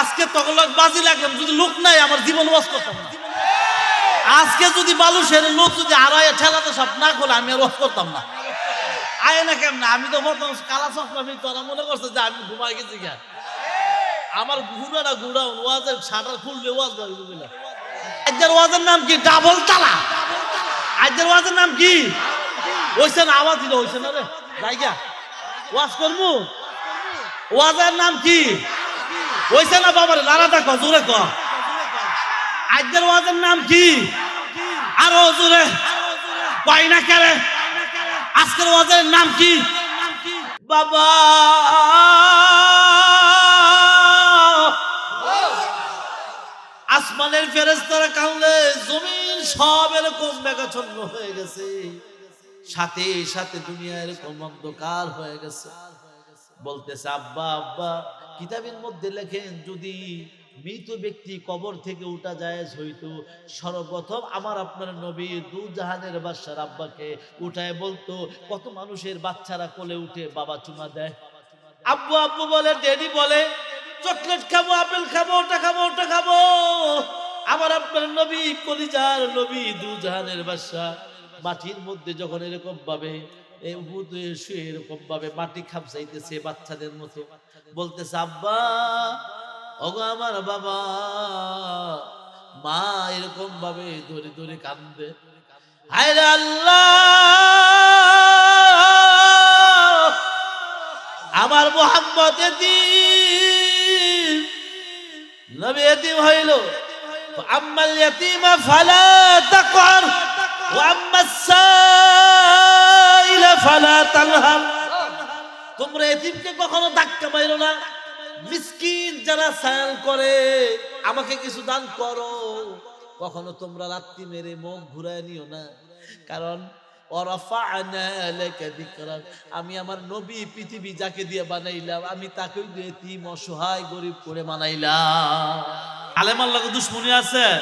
আজকে তখন বাজি লাগলাম, যদি লোক নাই, আমার জীবন ওয়াজ করতাম আজকে যদি বালুশের লোক যদি আড়াই ঠেলাতে সব না করে আমি আর ওয়াজ করতাম না। আয় না কেমন? আমি তো প্রথম কালা চশমা তোরা মনে করছে যে আমি ঘুমাই গেছি গা। আমার গুড়াটা গুড়া ওয়াজের শাটার খুলবে ওয়াজ করে বুঝলে আজকের ওয়াজের নাম কি? ডাবল তালা। আজকের ওয়াজের নাম কি? হইছে না আওয়াজ দিল হইছে না রে। জায়গা ওয়াজ করব ওয়াজের নাম কি? হইছে না বাবার? লারাটা ক জোরে ক আজকের ওয়াজের নাম কি? আরও জোরে। কয় না কেরে? আজকের ওয়াজের নাম কি? বাবা। আসমানের ফেরেস্তারা কানলে জমিন সব এরকম মেঘাচ্ছন্ন হয়ে গেছে। সাথে সাথে দুনিয়া এরকম অন্ধকার হয়ে গেছে। বলতেছে, আব্বা আব্বা। কিতাবের মধ্যে লেখেন, যদি মৃত ব্যক্তি কবর থেকে উঠা যায় হইতো সর্বপ্রথম আমার আপনার নবী দু জাহানের বাদশার আব্বাকে উঠায় বলতো, কত মানুষের বাচ্চারা কোলে উঠে বাবা চুমা দেয়। আব্বু আব্বু বলে ডেডি বলে, চকলেট খাব, আপেল খাব, ওটা খাব ওটা খাব। আমার আপনার নবী, কলিজার নবী দু জাহানের বাদশা মাটির মধ্যে যখন এরকম ভাবে শুয়ে এরকম ভাবে মাটি খামসাইতেছে বাচ্চাদের মতো। বলতেছে, আব্বা, ওগো আমার বাবা, মা এরকম ভাবে ধরে ধরে কান্দে হায় আল্লাহ! আমার মোহাম্মদ এতিম হইল। সাইলা ফালা তালহাম তোমরা এতিমকে কখনো ধাক্কা মাইরো না। মিসকিন যারা সায়াল করে, আমাকে কিছু দান করো। কখনো তোমরা রাত্রি মেরে মুখ ঘুরায় নিও না। কারণ। আমি আমার নবী পৃথিবী যাকে দিয়ে বানাইলাম, আমি দিয়ে তিম অসহায় গরিব করে বানাইলাম। আলেমার লাগে দুশ্মনী আছে?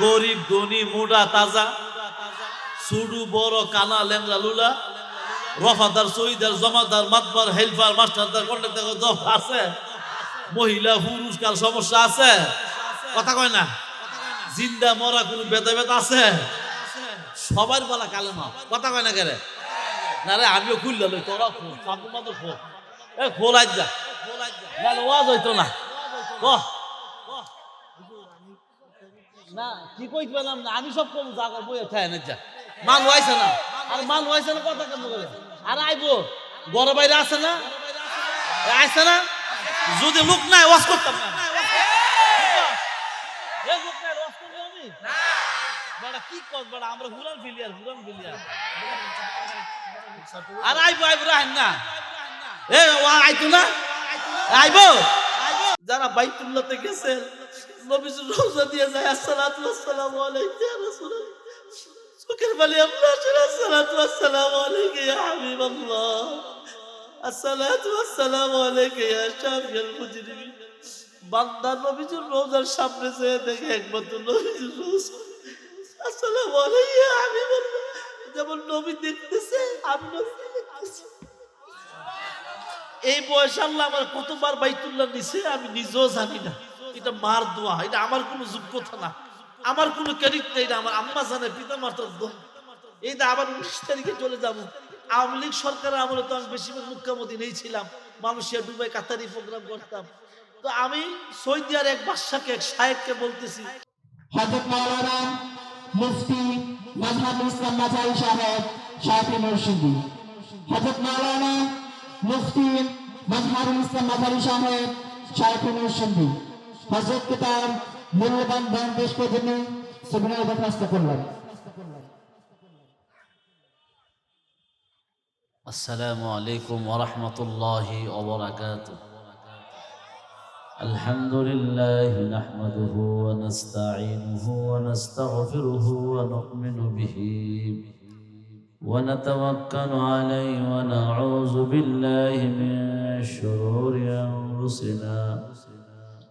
গরিব, ধনী মোটা তাজা। সুডু, বড়, কানা লেংলা লুলা। রফাদার, সইদার, জমাদার, মাতবার হেলফার মাস্টারদার কন্ট্রাক্টর জব আছে? মহিলা, পুরুষ, কার সমস্যা আছে? কথা কয় না? জিন্দা, মরা, কোনো বেদ আছে? সবার বলা কালেমা। কথা কয় না কেরে? না রে, আমিও খুললে লই তোরা খোল সাধু মাতো খোল। এ, খোল আজ যা। নাহলে ওয়াজ হইতো না। কহ না, কি কইতে পেলাম না, আমি সব কম জায়গা বইয়ে খায় না যা। মাল হইছে না? আর মাল হইছে না কথা কেন করে? আর আইবো, বড় বাইরে আছে না? এ আইছে না? যদি লোক নাই, ওয়াজ করতাম না। লোক নাই, ওয়াজ করব কি বেটা? আমরা হুরান ফিলিয়ার হুরান ফিলিয়ার। আর আইবো আইবো, রাহেন না। এ, ও আইতো না? আইবো। যারা বাইতুল্লাহতে গেছেন নবীজি রোজা দিয়ে যায়, আসসালাতু ওয়াসসালামু আলাইকা রাসূলুল্লাহ। চোখের বালি আমরা আসলে আসসালাতু ওয়াসসালামু আলাইকা ইয়া হাবিবাল্লাহ। আসসালাতু ওয়াসসালামু আলাইকা ইয়া শাফিয়াল মুজরিমিন। বান্দা নবীজির রোজার সামনে যেয়ে দেখে একমাত্র নবীজির রোজা। আসসালামু আলাইকা ইয়া হাবিবাল্লাহ। যেমন নবী দেখতেছে আমি নবী দেখতেছি। এই বয়স আল্লাহ আমার কতবার বাইতুল্লাহ নিছে আমি নিজেও জানি না। এটা মার দোয়া, এটা আমার কোনো যোগ্যতা না। আমার কোনো ক্রেডিট নেই না, আমার আম্মা জানে, পিতা মাতার দোয়া এইটা আবার উনিশ তারিখে চলে যাব। আওয়ামী লীগ সরকারের আমলে তো আমি বেশিরভাগ মুখ্যমন্ত্রী নেই ছিলাম মালয়েশিয়া দুবাই, কাতারি প্রোগ্রাম করতাম। তো আমি সৌদি আর এক বাদশাকে, এক সাহেবকে বলতেছি হজরত মাওলানা মুফতি মাজহাবুল ইসলাম মাজারি সাহেব শাফি মুর্শিদি হজরত মাওলানা মুফতি মাজহাবুল ইসলাম মাজারি সাহেব শাফি মুর্শিদি হজরতকে তার মূল্যবান দান পেশ করে তিনি সেমিনার দরখাস্ত করলেন السلام عليكم ورحمة الله وبركاته الحمد لله نحمده ونستعينه ونستغفره ونؤمن به ونتوكل عليه ونعوذ بالله من شرور أنفسنا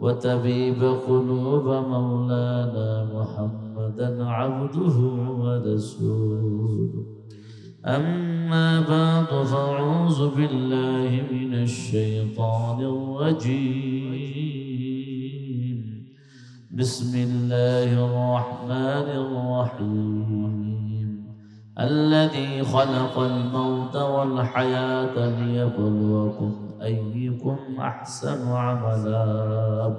وتبيب قلوب مولانا محمدا عبده ورسوله. أما بعد فأعوذ بالله من الشيطان الرجيم. بسم الله الرحمن الرحيم. الذي خلق الموت والحياة ليبلوكم أيكم أحسن عملا.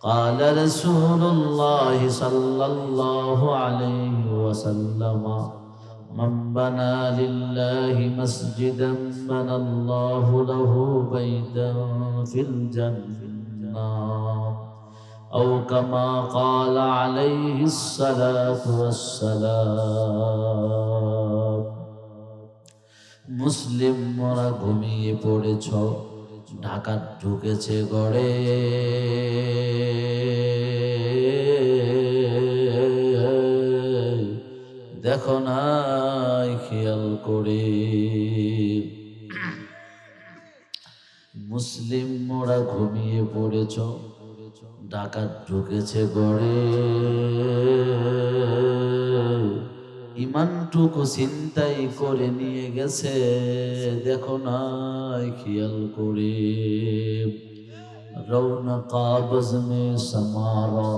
قال رسول الله صلى الله عليه وسلم من بنى لله مسجدا بنى الله له بيتا في الجنة. أو كما قال عليه الصلاة والسلام মুসলিম মরা ঘুমিয়ে পড়েছ ঢাকা ঢুকেছে গড়ে দেখো নাই খেয়াল করে। মুসলিম মোরা ঘুমিয়ে পড়েছ, ডাকাত ঢুকেছে গড়ে ইমানটুকু চিন্তাই করে নিয়ে গেছে। দেখো নাই খেয়াল করে। রৌনা কাবজ মে সমারা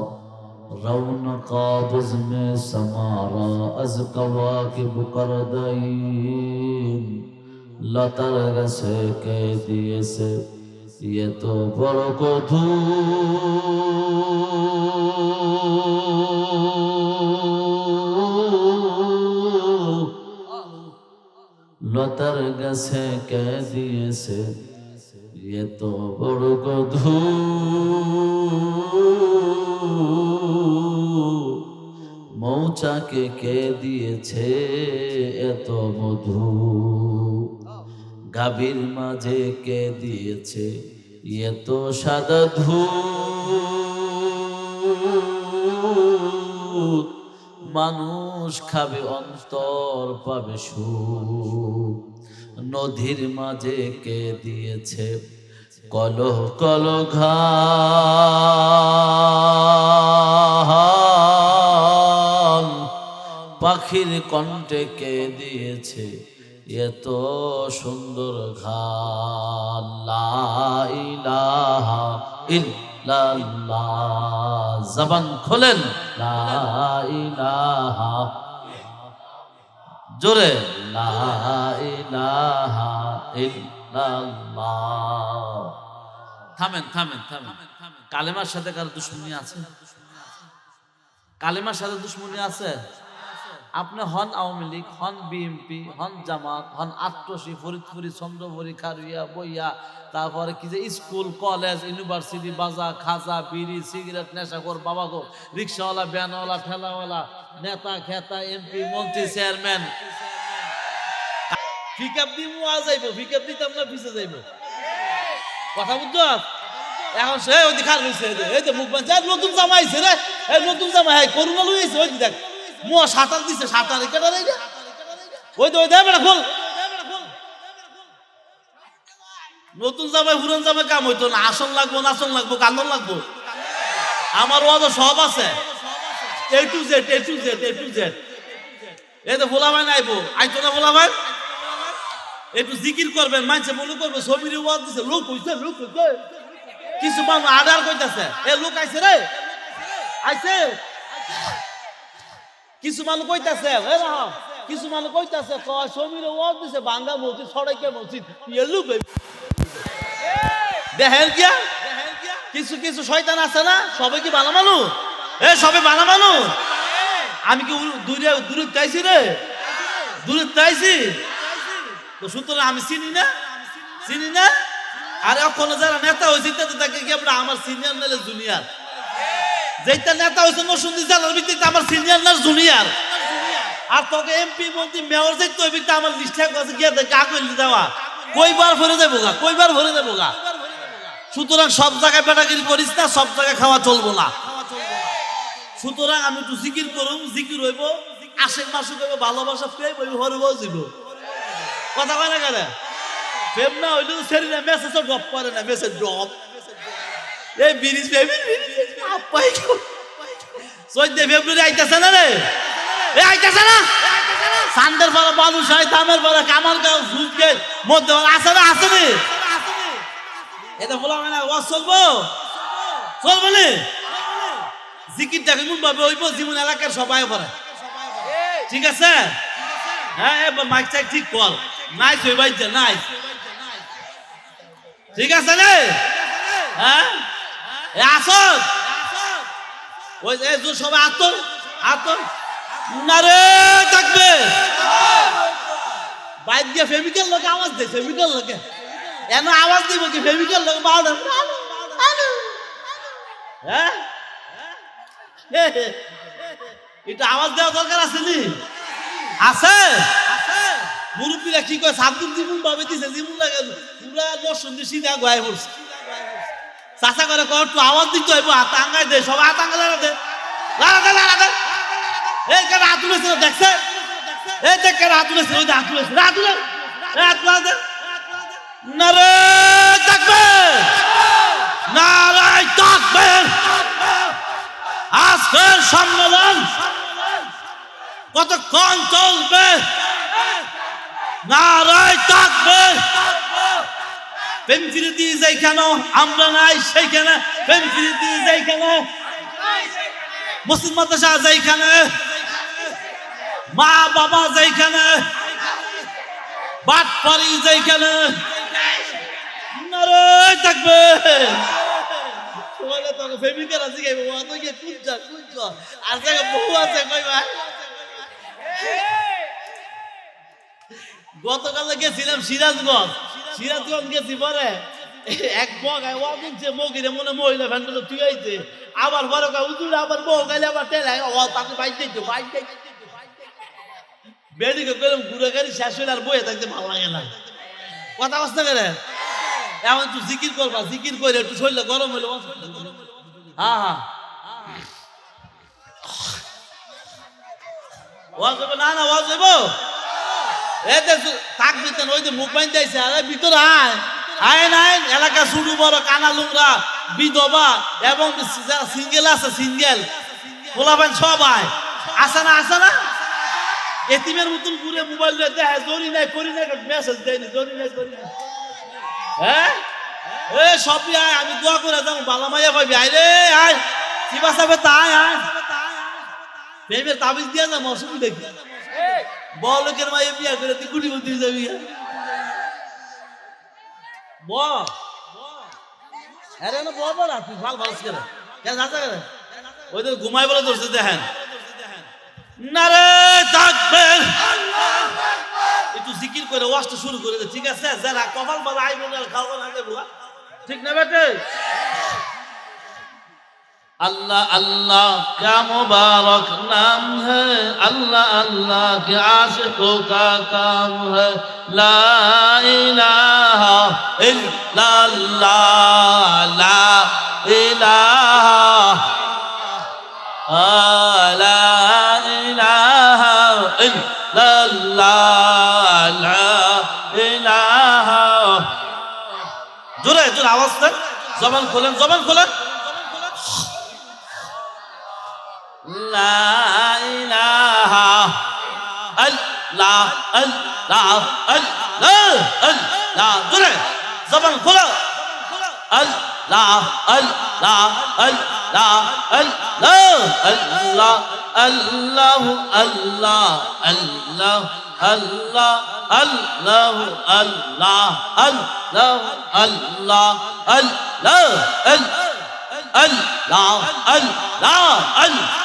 রৌন কাবজ মে সমারা আজ কওয়া কে বুকরদাইন। লতার গেছে কে দিয়েছে ইয়ে তো বড় কথু লতার গাছে কে দিয়েছে ইয়ে তো বড় কথু মৌচাকে কে দিয়েছে এত মধু। গাভীর মাঝে কে দিয়েছে এত সাদা দুধ মানুষ খাবে অন্তর পাবে সুখ। নদীর মাঝে কে দিয়েছে কলহ কল ঘাল পাখির কণ্ঠে কে দিয়েছে এত সুন্দর ঘাল লা ইলাহা ইল্লাল্লাহ জবান খোলেন। জোরে। থামেন থামেন থামেন। কালেমার সাথে কারও দুশ্মনী আছে? কালেমার সাথে দুশ্মনী আছে? আপনি হন আওয়ামী লীগ, হন বিএমপি হন জামাত, হন আট্রসি, ফরিদপুরি, চন্দ্রপুরি, খারুইয়া, বইয়া, তারপরে কি যে স্কুল, কলেজ, ইউনিভার্সিটি বাজা খাজা, বিড়ি, সিগারেট, নেশাখোর বাবাগো রিক্সাওয়ালা ব্যানওয়ালা ঠেলাওয়ালা, নেতা, খেতা, এমপি, মন্ত্রী, চেয়ারম্যান। ফিকাপ দিয়ে মুয়া যাইব, ফিকাপ দিতাম না যাইব। কথা বুঝছ? এখন সে ওই খার হয়েছে এই যে মুখ বাঁচা নতুন জামা আইছে রে, এই নতুন জামা হ্যাঁ করুণা লই ওই দেখ। মুয়া সাঁতার দিছে, সাঁতার কেটে রে ওই তো ওই দেখ বেটা, খোল। নতুন জামাই, পুরান জামাই কাম হইতো না। আসন লাগবো নাচন লাগবো কান্দন লাগবো। আমার ওয়াজ সব আছে। A to Z, A to Z, A to Z. এই তো ভাই নাইবো আইতো না ভাই একটু জিকির করবেন মানুষে মনে করবে ছবির ওয়াজ দিছে। লোক হইছে লোক হইছে। কিছু মানুষ আডার কইতাছে। এ লোক আইছে রে। আইছে। কিছু মানুষ কইতাছে, এ রাম, কিছু মানুষ কইতাছে, কয়, সমীর ওয়াজ দিছে বাঙ্গা মসজিদ, সড়কে মসজিদ ইয়ে লোক দেখেন কিয়া কিছু কিছু শয়তান আছে না? সবাই কি ভালো মানুষ? এ, সবে ভালো মানুষ? আমি কি দূরে দূরে চাইছি রে? দূরে চাইছি তো সুতরাং আমি চিনি না? চিনি না? আরে ওখানে যারা নেতা হয়েছে তাকে কি আমরা আমার সিনিয়র নালে জুনিয়র যেটা নেতা হয়েছে নসুন্দি জেলার ভিত্তিতে আমার সিনিয়র না জুনিয়র আর তোকে এমপি মন্ত্রী মেয়র যে তো ভিত্তিতে আমার লিস্টে আছে, গিয়ে দেখ কাগজ দেওয়া। কইবার ভরে যাব গা, কইবার ভরে যাব গা। সুতরাং সব জায়গায় বেটাগিরি করিস না, সব জায়গায় খাওয়া চলবো না। সুতরাং আমি একটু জিকির করুম, জিকির হইব, আশেক মাসুক হইব ভালোবাসা, প্রেম হইব, হরিব যাইব কথা কয় না কেন? প্রেম না হইলে সেরি না মেসেজও ড্রপ করে না মেসেজ ড্রপ এই বেবি আপাই চোদ্দ ফেব্রুয়ারি আইতেছে না রে? এ আইতেছে না? সান্দের পরে বালু সাই দামের পরে কামাল গাঁও সুজকে মধ্যে আছে না, আছে নি? এটা বলা হয় না, ওয়াজ চলবো? চলবো নি? জিকিরটা কেমন ভাবে হইব, জীবন এলাকার সবাই পরে ঠিক আছে? হ্যাঁ মাইক চাইক ঠিক কর। নাইস হই বাইছে নাইস। ঠিক আছে রে? হ্যাঁ? এ আসত ওই যে জোর সবাই আতর আতর না রে, থাকবে। বাইক দিয়ে ফেমিক্যাল লোকে আওয়াজ দেয় ফেমিক্যাল লোকে। এন আওয়াজ দিব কি ফেমিক্যাল লোক বাউডার হ্যাঁ? এটা আওয়াজ দেওয়া দরকার আছে নি? আছে? মুরব্বীরা কি কয় সাবদিন জীবন ভাবে দিছে জীবন লাগে, পুরা দর্শন দিয়ে সিধা গয়ে পড়ছে। চাচা করে কর একটু আওয়াজ দিতে হইব হাত আঙ্গাই দে সবাই হাত আঙ্গা দে। লাড়া দে, লাড়া দেখছে? এই দেখ কেন হাত তুলেছে ওই হাত তুলেছে হাত তুলে। হাত তুলা নারে থাকবে। নারাই থাকবে। আজকের সম্মেলন কতক্ষণ চলবে? নারাই থাকবে। পেন্সিল দিয়ে যাই কেন? আমরা নাই সেইখানে। পেন্সিল দিয়ে যাই কেন? মুসলিম মাদ্রাসা যেখানে মা বাবা যেখানে বাটপারি যেখানে থাকবে। গতকালে গেছিলাম সিরাজগঞ্জ। সিরাজগঞ্জ গেছি পরে। এক বগায় ওয়াদিন যে মগিরে মনে মহিলা ফ্যান্ডলে তুই আইছে। আবার বড় কা উদুরে আবার বউ গাইলে আবার তেল ও, তাকে বাইক দিতে বাইক দিতে বেডিকে কইলাম, ঘুরে গাড়ি শেষ হইলে আর বয়ে থাকতে ভালো লাগে না। কথা বসতে গেলে এমন তুই জিকির করবা, জিকির করে একটু শরীরে গরম হইলে হ্যাঁ হ্যাঁ ওয়াজ না না ওয়াজ হইব এই যে ওই যে মুখ বাইন আরে ভিতরে আয়। আয় নাই এলাকা শুরু বড় কানা লুংরা, বিধবা এবং সিঙ্গেল আছে সিঙ্গেল পোলাপান সব আয়। আসে না আসে না? এতিমের মতন ঘুরে মোবাইল দেখে জরি নাই, করি নাই মেসেজ দেয়নি জরি নাই করি নাই। হ্যাঁ? এ, সবই আয়, আমি দোয়া করে যাব, বালা মাইয়া পাবি আয় রে, আয়। চিবা সাবে তাই আয়। প্রেমের তাবিজ দিয়া যাব, অসুবিধা কি? বলকের মাইয়া বিয়া করে? তুই গুটি গুটি যাবি ব আরে না, বল বল তুই ভালো ভালো করে কেন আছে করে ওই তো ঘুমাই বলে ধরছে, দেখেন। নারে থাকবে একটু জিকির করে ওয়াজটা শুরু করে দে, ঠিক আছে? যারা কপাল বালা আই বলে খাওয়া না। ঠিক না বেটে? اللہ اللہ کیا مبارک نام ہے اللہ اللہ کے عاشقوں کا کام ہے لا الہ الا اللہ لا الہ لا الہ الا اللہ لا الہ جرے جرے آواز دیں زبان کھولیں زبان کھولیں لا إله الله الله الله الله دره زبان خلا الله الله الله الله الله الله الله الله الله الله الله الله الله الله الله الله الله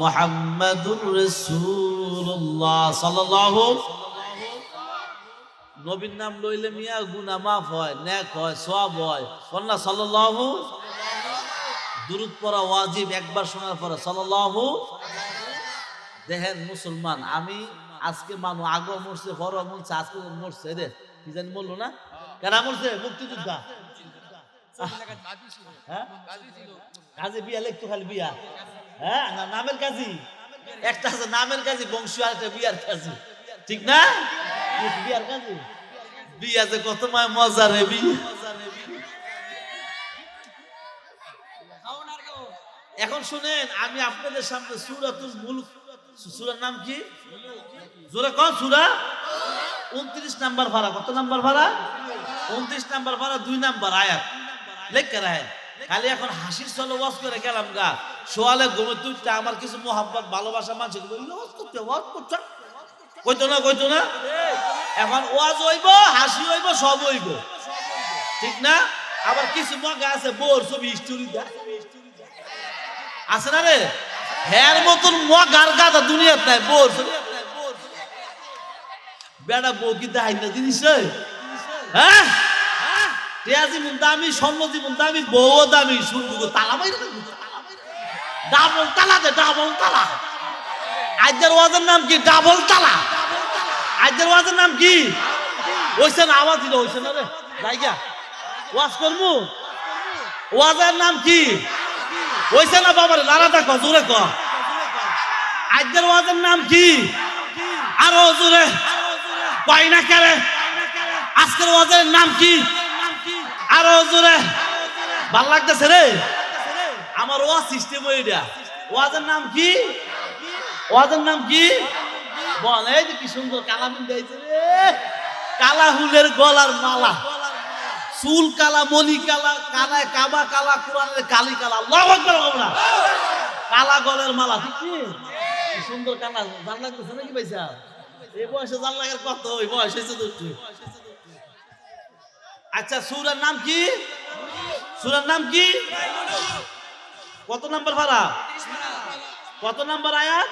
মুহাম্মাদুর রাসূলুল্লাহ সাল্লাল্লাহু নবীর নাম লইলে মিয়া গুনাহ মাফ হয় নেক হয় সওয়াব হয়। কন্যা সাল্লাল্লাহু দুরুদ পড়া ওয়াজিব একবার শোনার পরে সাল্লাল্লাহু দেখেন মুসলমান আমি আজকে মানু আগে মরছে বড় মরছে আজকে মরছে রে। কি জানি বলল না? কেনা মরছে? মুক্তিযোদ্ধা। হ্যাঁ? কাজী বিয়া লিখতো খালি বিয়া। হ্যাঁ নামের কাজী। একটা আছে নামের কাজী বংশী আর একটা বিয়ার কাজী। ঠিক না? বিয়ার কাজী? বিয়া যে কত মায় মজা রে এখন শুনেন আমি আপনাদের সামনে সুরাতুল মুলক সুরার নাম কি? জোরে কন সুরা? উনত্রিশ নাম্বার ভাড়া কত নাম্বার ভাড়া? উনত্রিশ নাম্বার ভাড়া দুই নাম্বার আয়াত। লেখা রায় খালি এখন হাসির চলে ওয়াজ করে গেলাম গা। সোয়ালে ঘুমে তুইটা আমার কিছু মোহাব্বত, ভালোবাসা ওয়াজ করতে ওয়াজ কইতো না কইতো না? এখন ওয়াজ হইব, হাসি হইব, সব হইব। ঠিক না? আবার কিছু মগা আছে, বোর ছবি স্টোরি আছে না রে? হ্যার মতন মগার গাদা দুনিয়াত নাই, বোর বেড়া বউ কি দেখাই না জিনিস রে? হ্যাঁ? টিয়া জীবন দামি, স্বর্ণ জীবন দামি দামি, শুনব তালা মাইরে ডাবল তালা দে ডাবল তালা আজকের ওয়াজের নাম কি ডাবল তালা আজকের ওয়াজের নাম কি ওইছে না আওয়াজ দিল ওইছে না রে জায়গা ওয়াজ করমু ওয়াজের নাম কি ওইছে না বাবার লারা দেখো জোরে ক আজকের ওয়াজের নাম কি আরও জোরে কয় না কেরে আজকের ওয়াজের নাম কি আরও জোরে ভালো লাগতেছে রে আমার ওয়াজ সিস্টেম ওইটা ওয়াজের নাম কি? ওয়াজের নাম কি? বল, এই যে কি সুন্দর কালা মিল দিয়েছে রে। কালা হুলের গলার মালা। চুল কালা মনি কালা, কানায় কাবা কালা, কোরআনের কালি কালা। আল্লাহু আকবার আমরা কালা গলের মালা কি? সুন্দর কালা। জান লাগতেছে নাকি পয়সা? এই বয়সে জান লাগার কত? ওই বয়স হয়েছে একটু। আচ্ছা সুরার নাম কি? সুরার নাম কি? কত নাম্বার ভাড়া? কত নাম্বার আয়াত?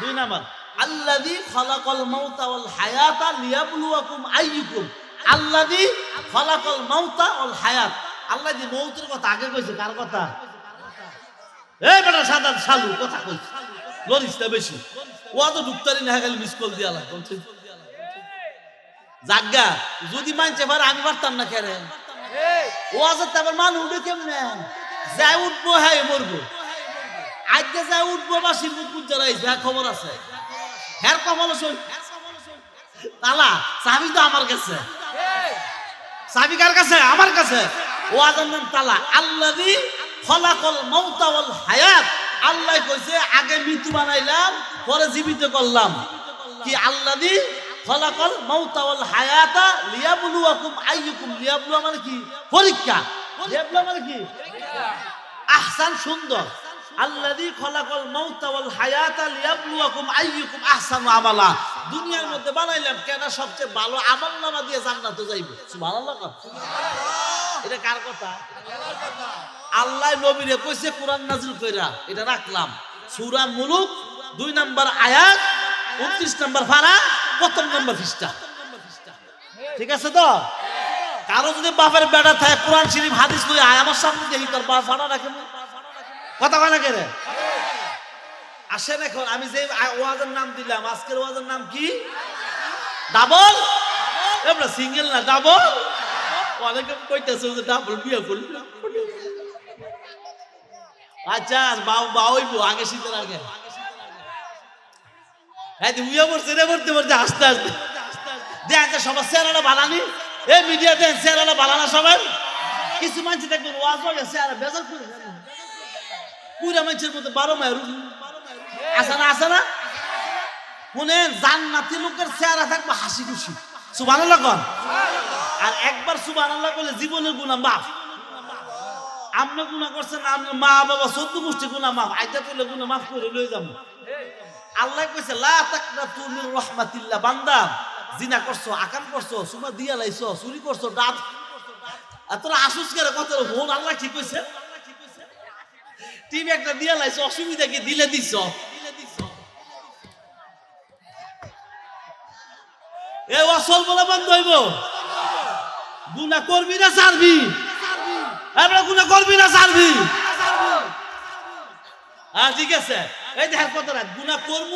দুই নাম্বার। আল্লাযী খালাকাল মাউতা ওয়াল হায়াতা লিয়াবলুয়াকুম আইয়ুকুম। আল্লাযী খালাকাল মাউতা ওয়াল হায়াত। আল্লাহ যে মৌতের কথা আগে কইছে কার কথা? এই বেটা সাদা শালু কথা কইছে। লরিস না বেশি। ও তো ঢুকতারি না গেলে মিস কল দিয়া লাগছে জাগা যদি মানছে পারে আমি পারতাম না কেরে ও আজ তারপর মান উঠবে কেমনে? যাই উঠবো হ্যাঁ মরবো। আজকে যাই উঠবো বা শিল্প পূজার আইছে হ্যাঁ খবর আছে। হ্যাঁ কমল তালা, চাবি তো আমার কাছে। চাবি কার কাছে? আমার কাছে। ও আজার নাম তালা। আল্লাহি খলাকল মৌতা ওয়াল হায়াত। আল্লাহ কইছে, আগে মৃত্যু বানাইলাম, পরে জীবিত করলাম। কি আল্লাহি খলাকল মৌতা ওয়াল হায়াতা লিয়াবলুয়াকুম আইয়ুকুম। লিয়াবলুয়া মানে কি? পরীক্ষা। মানে কি? আহসান সুন্দর। আল্লাযী খলাকাল মাউতা ওয়াল হায়াতা লিয়াবলুয়াকুম আইয়ুকুম আহসানু আমালা। দুনিয়ার মধ্যে বানাইলাম কেন সবচেয়ে ভালো আমল নামা দিয়ে জান্নাতে যাইব। সুবহানাল্লাহ কর। এটা কার কথা? আল্লাহ নবীরে কইছে কোরআন নাজিল কইরা এটা রাখলাম। সূরা মুলুক দুই নাম্বার আয়াত 29 নাম্বার ফারা প্রথম নাম্বার পৃষ্ঠা। ঠিক আছে তো? কারও যদি বাপের বেড়া থাকে, কোরআন শরীফ, হাদিস লই আয়, আমার সামনে দেখি তোর বাপ ফাড়া রাখে কথা কয় না কে রে? আসেন এখন, আমি যে ওয়াজের নাম দিলাম, আজকের ওয়াজের নাম কি? ডাবল? এবার সিঙ্গেল না, ডাবল? অনেকে কইতেছে যে ডাবল বিয়ে করলি আচ্ছা বাউ বাউইবো আগে শীতের আগে। হ্যাঁ উইয়া পড়ছে রে পড়তে পড়তে আস্তে আস্তে। দেখ যে সবার চেহারাটা বানানি এই মিডিয়া দেন চেহারাটা বানানা সবাই? কিছু মানুষ দেখবেন ওয়াজ হয়ে চেহারা বেজার করে পুরা মানুষের মধ্যে বারো মায়ের আসে না আসে না? শুনেন, জান্নাতি লোকের চেহারা থাকবে হাসি খুশি। সুবান কন। আর একবার সুবান করলে জীবনের গুণা মাফ। আপনি গুণা করছেন আপনার মা, বাবা চোদ্দ গোষ্ঠী গুণা মাফ। আইটা করলে গুণা মাফ করে লয়ে যাব। আল্লাহ কইছে, লা তাকনাতু মির রাহমাতিল্লাহ, বান্দা। জিনা করছ, আকাম করছ সুমা দিয়া লাইছো, চুরি করছ, ডাব। তোরা আসুস করে কত হন আল্লাহ ঠিক কইছে টিভি একটা দিয়া লাইছে, অসুবিধা কি? দিলে দিছ। এ, অসল বলে বন্ধ হইব। গুনা করবি না ছাড়বি? এবার গুনা করবি না ছাড়বি? হ্যাঁ ঠিক আছে। এই দেখ কত রাত। গুনা করব?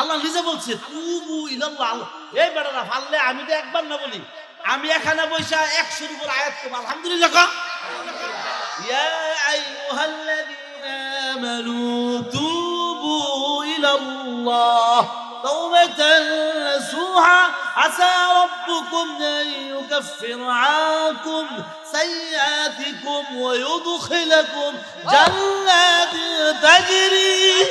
আল্লাহ নিজে বলছে তুবু ইলাল্লাহ আল্লাহ এই বেটারা ফাললে আমি তো একবার না বলি আমি এখানে বৈশা একশোর উপর আয়াত করবো আলহামদুলিল্লাহ কম يا أيها الذين آمنوا توبوا إلى الله توبة نصوحا عسى ربكم أن يكفر عنكم سيئاتكم ويدخلكم جنات تجري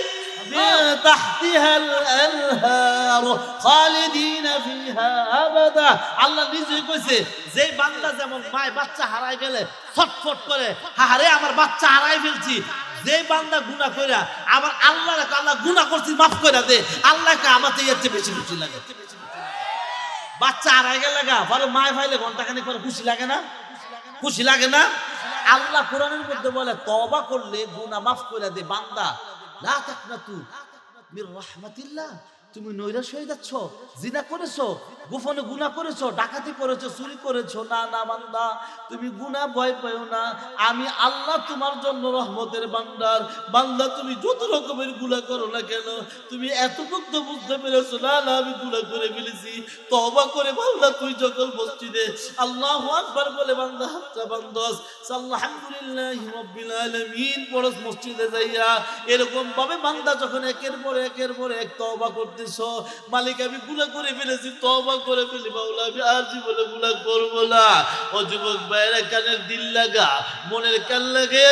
من تحتها الأنهار خالدين فيها أبدا আল্লাহ নিজে কইছে যে বান্দা যেমন মায় বাচ্চা হারাই গেলে ছটফট করে হারে আমার বাচ্চা হারাই ফেলছি যে বান্দা গুনাহ কইরা আমার আল্লাহ আল্লাহ গুনাহ করছি মাফ কইরা দে আল্লাহকে আমাতে এর চেয়ে বেশি খুশি লাগে বাচ্চা হারাই গেলে গা পরে মায় ফাইলে ঘন্টাখানি পরে খুশি লাগে না খুশি লাগে না আল্লাহ কোরআনের মধ্যে বলে তওবা করলে গুনাহ মাফ করে দে বান্দা তুমি নৈরাশ হয়ে যাচ্ছ জিনা করেছ গোপনে গুনাহ করেছ, ডাকাতি করেছ, চুরি করেছ? না না, বান্দা, তুমি গুনাহ ভয় পেও না। আমি আল্লাহ তোমার জন্য রহমতের বান্দার বান্দা, তুমি যত রকমের গুনাহ করো না কেন, তুমি এতটুক তো বুঝতে পেরেছ। না না, আমি গুনাহ করে ফেলেছি। তওবা করে বান্দা, তুই যখন মসজিদে আল্লাহু আকবার বলে, বান্দা হাতটা বান্দস আলহামদুলিল্লাহ রাব্বিল আলামিন পরস মসজিদে যাইয়া এরকম ভাবে বান্দা যখন একের পর একের পর এক তওবা করতেছো, মালিক, আমি গুনাহ করে ফেলেছি, তওবা করে ফেলি বাউলা আমি আর জীবনে গুনাহ করব না। ও যুবক ভাইয়েরা, কানের দিল লাগা, মনের কান লাগে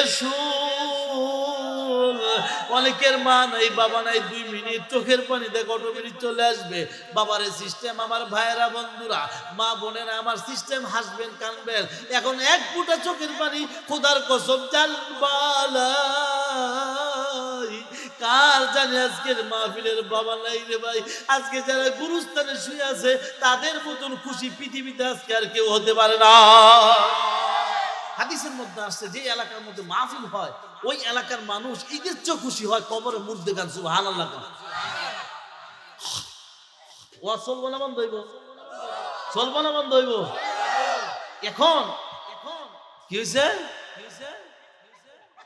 অনেকের মা নাই, বাবা নাই, দুই মিনিট চোখের পানি দেখ অটোমেটিক চলে আসবে। বাবারে সিস্টেম আমার ভাইয়েরা, বন্ধুরা, মা বোনেরা, আমার সিস্টেম হাসবেন কানবেন। এখন এক ফুটা চোখের পানি, খোদার কসম জান বালাই কার জানে আজকের মাহফিলের বাবা নাই রে ভাই? আজকে যারা গুরুস্থানে শুয়ে আছে, তাদের মতন খুশি পৃথিবীতে আজকে আর কেউ হতে পারে না। হাদিসের মধ্যে আসছে, যে এলাকার মধ্যে মাহফিল হয়, ওই এলাকার মানুষ ঈদের চেয়ে খুশি হয়, কবরে মুর্দে গান সুবহান আল্লাহ ও, চলবো না বন্ধ হইব? চলবো না বন্ধ হইব? এখন? কি হয়েছে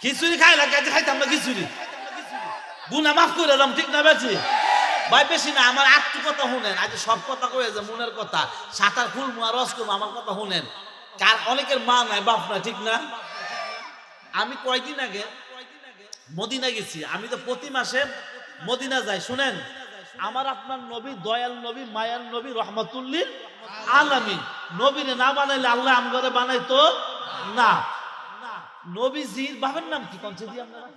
খিচুড়ি খাই আজ খাইতাম না খিচুড়ি। গুনা মাফ করে দাম ঠিক না বেশি ভাই, বেশি না, আমার আটটু কথা শুনেন। আজ সব কথা কয়ে যে মনের কথা। সাঁতার ফুল মুয়া রস করব আমার কথা শুনেন। কার অনেকের মা নাই, বাপ নাই, ঠিক না? আমি কয়দিন আগে, মদিনা গেছি। আমি তো প্রতি মাসে মদিনা যাই, শুনেন? আমার আপনার নবী, দয়াল নবী মায়াল নবী, রহমতুল্লিল আলামিন। নবীরে না বানাইলে আল্লাহ আমগরে বানাইতো না। নবী নবীজির বাবার নাম কি? কনছে দিয়ে আপনারা?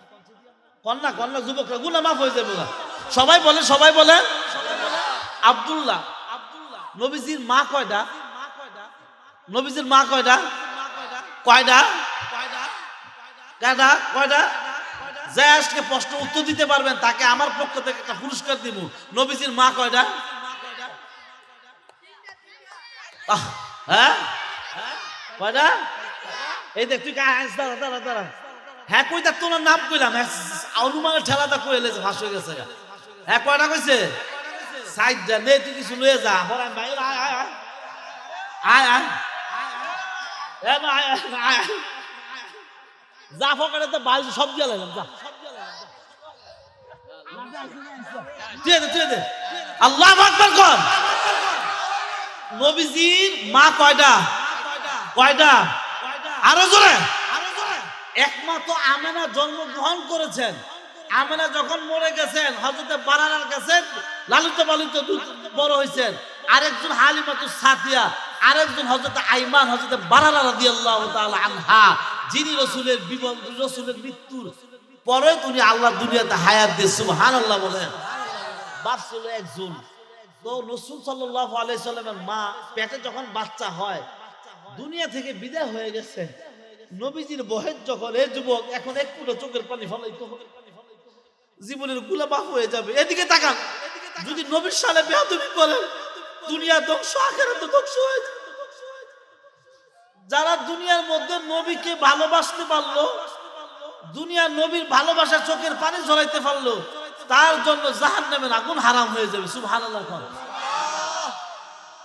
কন্যা কন্যা যুবকরা গুনা মাফ হয়ে যাবে। সবাই বলে সবাই বলে? আব্দুল্লাহ। নবীজির মা কয়টা? নবীজির মা কয়টা? কয়টা? কয়টা? কয়টা? যে আজকে প্রশ্ন উত্তর দিতে পারবেন, তাকে আমার পক্ষ থেকে একটা পুরস্কার দিব। নবীজির মা কয়টা? হ্যাঁ? কয়টা? এই দেখ, তুই দাঁড়া দাঁড়া দাঁড়া। হ্যাঁ কই তোমার নাম কইলাম? হ্যাঁ, অনুমানের ঠেলাটা কই এলেছে ফাঁস হয়ে গেছে। হ্যাঁ কয়টা কইছে? সাইডটা নে তুই কিছু লয়ে যা। আয় আয়। যা ফকারে তো বাড়ি সব দিয়ে যা। আল্লাহ আকবার কর। নবীজির মা কয়টা? কয়টা? আরও জোরে। একমাত্র আমেনা জন্মগ্রহণ করেছেন। আমেনা যখন মরে গেছেন হজরতে বানানার কাছে লালিত পালিত বড় হয়েছেন আরেকজন হালিমাতু সাথিয়া আরেকজন হজরতে আইমান হজরতে বানানা রাদিয়াল্লাহু তাআলা আনহা, যিনি রসুলের রসুলের মৃত্যুর পরে তিনি আল্লাহ দুনিয়াতে হায়াত দিয়ে সুবহানাল্লাহ বলেন। বাপ একজন। তো রসুল সাল্লাহ আলাইসাল্লামের মা পেটে যখন বাচ্চা হয়, দুনিয়া থেকে বিদায় হয়ে গেছে। নবীজির বহের যখন এ যুবক এখন এক ফুটো চোখের পানি ফলাইতে জীবনেরগুলা বাপ হয়ে যাবে। এদিকে তাকান। যদি নবীর সালে বেহাদুমি করেন দুনিয়া ধ্বংস আখেরা তো ধ্বংস হয়ে যাবে যারা দুনিয়ার মধ্যে নবীকে ভালোবাসতে পারল দুনিয়ার নবীর ভালোবাসা চোখের পানি ঝরাইতে পারল, তার জন্য জাহান নামের আগুন হারাম হয়ে যাবে। কর।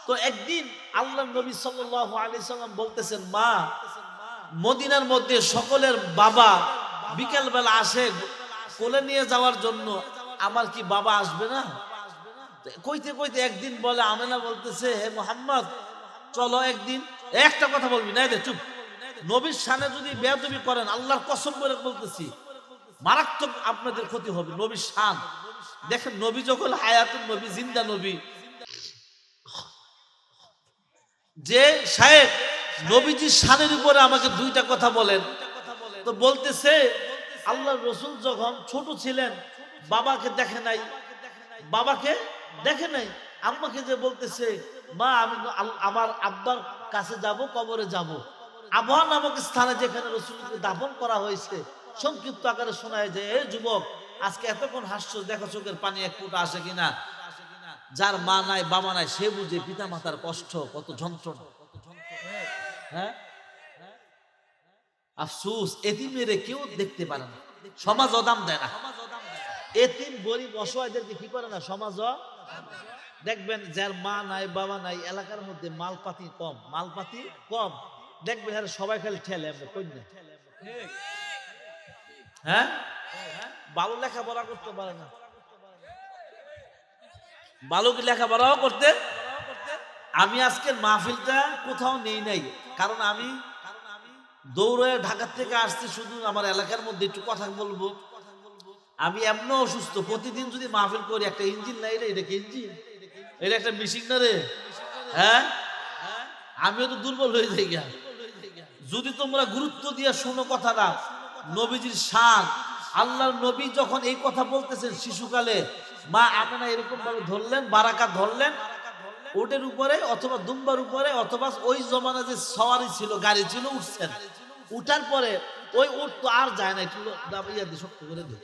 তো একদিন আল্লাহ নবী সাল্লাল্লাহু আলাইহি সাল্লাম বলতেছেন, মা মদিনার মধ্যে সকলের বাবা বিকেল বেলা আসে কোলে নিয়ে যাওয়ার জন্য। আমার কি বাবা আসবে না? কইতে কইতে একদিন বলে, আমেনা বলতেছে, হে মোহাম্মদ, চলো একদিন। একটা কথা বলবি না? দে, চুপ। নবীর সামনে যদি বেয়াদবি করেন, আল্লাহর কসম করে বলতেছি, মারাত্মক আপনাদের ক্ষতি হবে নবীর শান। দেখেন, নবী যখন হায়াতুল নবী, জিন্দা নবী। যে সাহেব নবীজির সানের উপরে আমাকে দুইটা কথা বলেন। তো বলতেছে আল্লাহ রসুল যখন ছোট ছিলেন, বাবাকে দেখে নাই। বাবাকে দেখে নাই? আম্মাকে যে বলতেছে, মা, আমি আমার আব্বার কাছে যাব, কবরে যাব। আবহাওয়া নামক স্থানে যেখানে রসুলকে দাফন করা হয়েছে, সংক্ষিপ্ত আকারে শোনায় যে এই যুবক, আজকে এতক্ষণ হাস্য দেখো চোখের পানি এক ফুটা আসে কিনা? যার মা নাই, বাবা নাই, সে বুঝে পিতা মাতার কষ্ট, কত যন্ত্রণা। হ্যাঁ? এতিমেরে কেউ দেখতে পারে না। সমাজ অদাম দেয় না। এতিম গরিব অসহায়দেরকে কি করে না? সমাজ দেখবেন যার মা নাই, বাবা নাই, এলাকার মধ্যে মালপাতি কম মালপাতি কম। দেখবেন আর সবাই খালি ঠেলে না হ্যাঁ? ভালো লেখাপড়া করতে পারে না। ভালো কি লেখাপড়াও করতে? আমি আজকের মাহফিলটা কোথাও নেই নাই। কারণ আমি দৌড়ে ঢাকার থেকে আসছি শুধু আমার এলাকার মধ্যে একটু কথা বলব। আমি এমন অসুস্থ, প্রতিদিন যদি মাহফিল করি, একটা ইঞ্জিন নাই রে, এটা কি ইঞ্জিন? এটা একটা মেশিন না রে? হ্যাঁ? আমিও তো দুর্বল হয়ে যাই গা। যদি তোমরা গুরুত্ব দিয়ে শোনো কথা কথাটা, নবীজির শান আল্লাহর নবী যখন এই কথা বলতেছেন শিশুকালে, মা আপনারা এরকম ভাবে ধরলেন, বারাকা ধরলেন ওটের উপরে অথবা দুম্বার উপরে অথবা ওই জমানা যে সওয়ারি ছিল, গাড়ি ছিল, উঠছেন। উঠার পরে ওই উঠ তো আর যায় না, একটু দিয়ে শক্ত করে দিই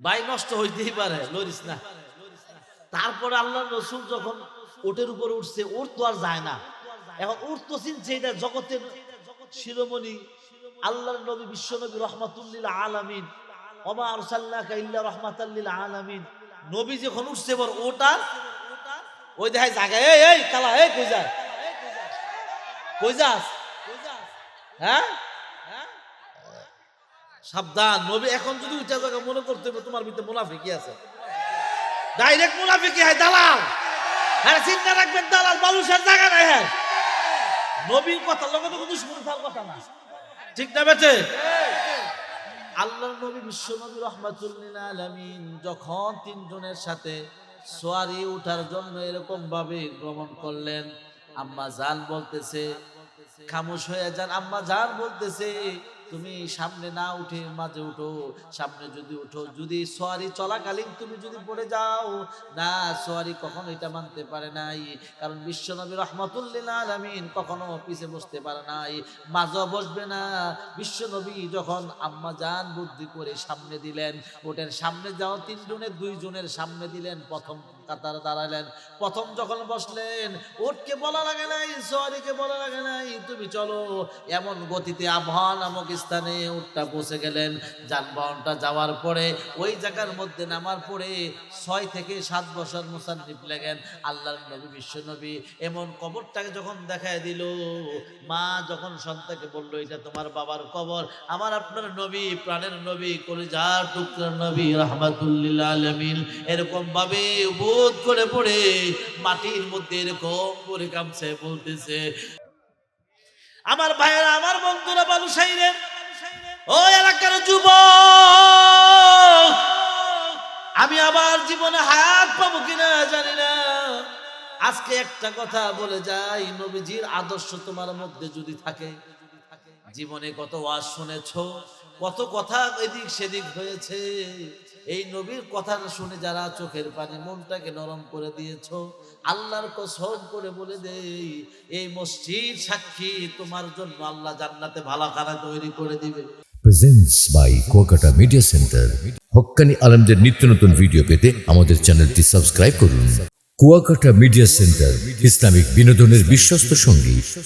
ভাই, নষ্ট হইতেই পারে লরিস না। তারপরে আল্লাহ রসুল যখন ওটের উপর উঠছে ওর তো আর যায় না। এখন ওর তো চিনছে, এটা জগতের শিরোমণি। আল্লাহর নবী বিশ্বনবী রহমাতুল্লিল আলামিন ওমা আরসাল্লাকা ইল্লা রহমাতাল্লিল আলামিন। নবী যখন উঠছে বর ওটা ওই দেখায় জায়গায় এই এই, কালা, এই, কই যায় কই যাস? হ্যাঁ? সাবধান, নবী এখন যদি উঠে জায়গা মনে করতে হবে তোমার ভিতরে মুনাফিকি আছে। ডাইরেক্ট মুনাফিকি হয়, দালাল! হ্যাঁ চিন্তা রাখবেন, দালাল মানুষের জায়গা নাই হ্যাঁ। নবীর কথা লোক তো দুশ্মন থাকার কথা না। ঠিক না, বেটে? আল্লাহর নবী বিশ্ব নবী আলমিন যখন তিনজনের সাথে সোয়ারি উঠার জন্য এরকম ভাবে ভ্রমণ করলেন, আম্মা জান বলতেছে, খামোশ হয়ে যান, আম্মা জান বলতেছে তুমি সামনে না উঠে মাঝে উঠো, সামনে যদি উঠো, যদি সোয়ারি চলাকালীন তুমি যদি পড়ে যাও, না সোয়ারি কখনো এটা মানতে পারে নাই। কারণ বিশ্বনবী রহমতুল্লিল আলমিন কখনো পিছে বসতে পারে নাই, মাঝও বসবে না। বিশ্বনবী যখন আম্মা জান বুদ্ধি করে সামনে দিলেন, ওটার সামনে যাও তিনজনের দুইজনের সামনে দিলেন, প্রথম কাতার দাঁড়ালেন। প্রথম যখন বসলেন ওটকে বলা লাগে নাই সোয়ারিকে বলা লাগে নাই, তুমি চলো। এমন গতিতে আবহাওয়া নামক স্থানে উটটা পৌঁছে গেলেন। যানবাহনটা যাওয়ার পরে, ওই জায়গার মধ্যে নামার পরে ছয় থেকে সাত বছর মুসান্নিফ লেগেন। আল্লাহর নবী, বিশ্ব নবী এমন কবরটাকে যখন দেখায় দিল, মা যখন সন্তানকে বলল, এটা তোমার বাবার কবর, আমার আপনার নবী, প্রাণের নবী, কলিজার টুকরার নবী রহমাতুল্লিল আলমিন। এরকম ভাবে বোধ করে পড়ে মাটির মধ্যে এরকম করে কামছে বলতেছে। আমার ভাইয়েরা, আমার বন্ধুরা, বালু সাইরে, ও এলাকার যুব, আমি আবার জীবনে হায়াত পাবো কিনা জানি না। আজকে একটা কথা বলে যাই, নবীজির আদর্শ তোমার মধ্যে যদি থাকে, জীবনে কত ওয়াজ শুনেছ, কত কথা এদিক সেদিক হয়েছে। এই নবীর কথা শুনে যারা চোখের পানি মনটাকে নরম করে দিয়েছ, আল্লাহর কসম করে বলে দেই, এই মসজিদ সাক্ষী তোমার জন্য আল্লাহ জান্নাতে ভালো খানা তৈরি করে দিবে। Presents by Kuakata media centre Haqqani আলমদের নিত্য নতুন ভিডিও পেতে আমাদের চ্যানেলটি সাবস্ক্রাইব করুন। কুয়াকাটা মিডিয়া সেন্টার ইসলামিক বিনোদনের বিশ্বস্ত সঙ্গী।